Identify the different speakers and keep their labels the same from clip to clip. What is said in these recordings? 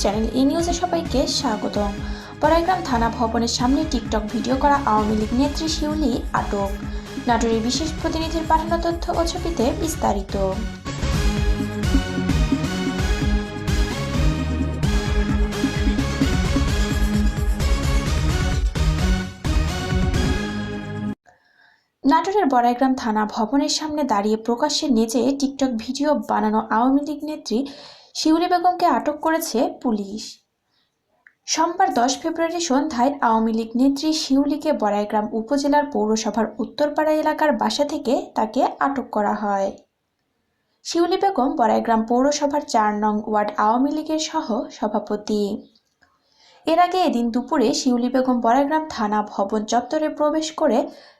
Speaker 1: Channel এ নিউজে সবাইকে স্বাগতম বড়াইগ্রাম থানা ভবনের সামনে টিকটক ভিডিও করা আওয়ামী লীগ নেত্রী শিউলি আটক। নাটোরের বিশেষ প্রতিনিধির পাঠানো তথ্য ও ছবিতে বিস্তারিত। নাটোরের বড়াইগ্রাম থানা ভবনের সামনে দাঁড়িয়ে প্রকাশ্যে নেচে টিকটক ভিডিও বানানো আওয়ামী লীগ নেত্রী শিউলি বেগমকে আটক করেছে পুলিশ। সোমবার দশ ফেব্রুয়ারি সন্ধ্যায় আওয়ামী লীগ নেত্রী শিউলিকে বড়াইগ্রাম উপজেলার পৌরসভার উত্তরপাড়া এলাকার বাসা থেকে তাকে আটক করা হয়। শিউলি বেগম বড়াইগ্রাম পৌরসভার চার নং ওয়ার্ড আওয়ামী লীগের সহ সভাপতি। এর আগে এদিন দুপুরে শিউলি বেগম বড়াইগ্রাম থানা ভবন চত্বরে প্রবেশ করে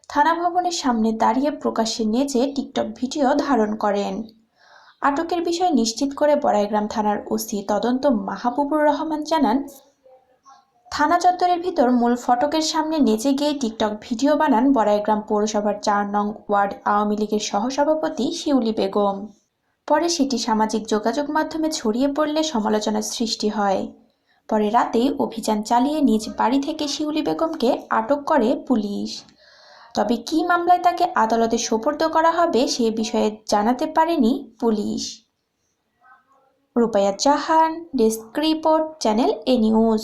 Speaker 1: থানা ভবনের সামনে দাঁড়িয়ে প্রকাশ্যে নেচে টিকটক ভিডিও ধারণ করেন। আটকের বিষয় নিশ্চিত করে বড়াইগ্রাম থানার ওসি তদন্ত মাহবুবুর রহমান জানান, থানা চত্বরের ভিতর মূল ফটকের সামনে নেচে গিয়ে টিকটক ভিডিও বানান বড়াইগ্রাম পৌরসভার চার নং ওয়ার্ড আওয়ামী লীগের সহসভাপতি শিউলি বেগম। পরে সেটি সামাজিক যোগাযোগ মাধ্যমে ছড়িয়ে পড়লে সমালোচনার সৃষ্টি হয়। পরে রাতেই অভিযান চালিয়ে নিজ বাড়ি থেকে শিউলি বেগমকে আটক করে পুলিশ। তবে কি মামলায় তাকে আদালতে সোপর্দ করা হবে সে বিষয়ে জানাতে পারেনি police. Rupaya Jahan desk report, channel A news.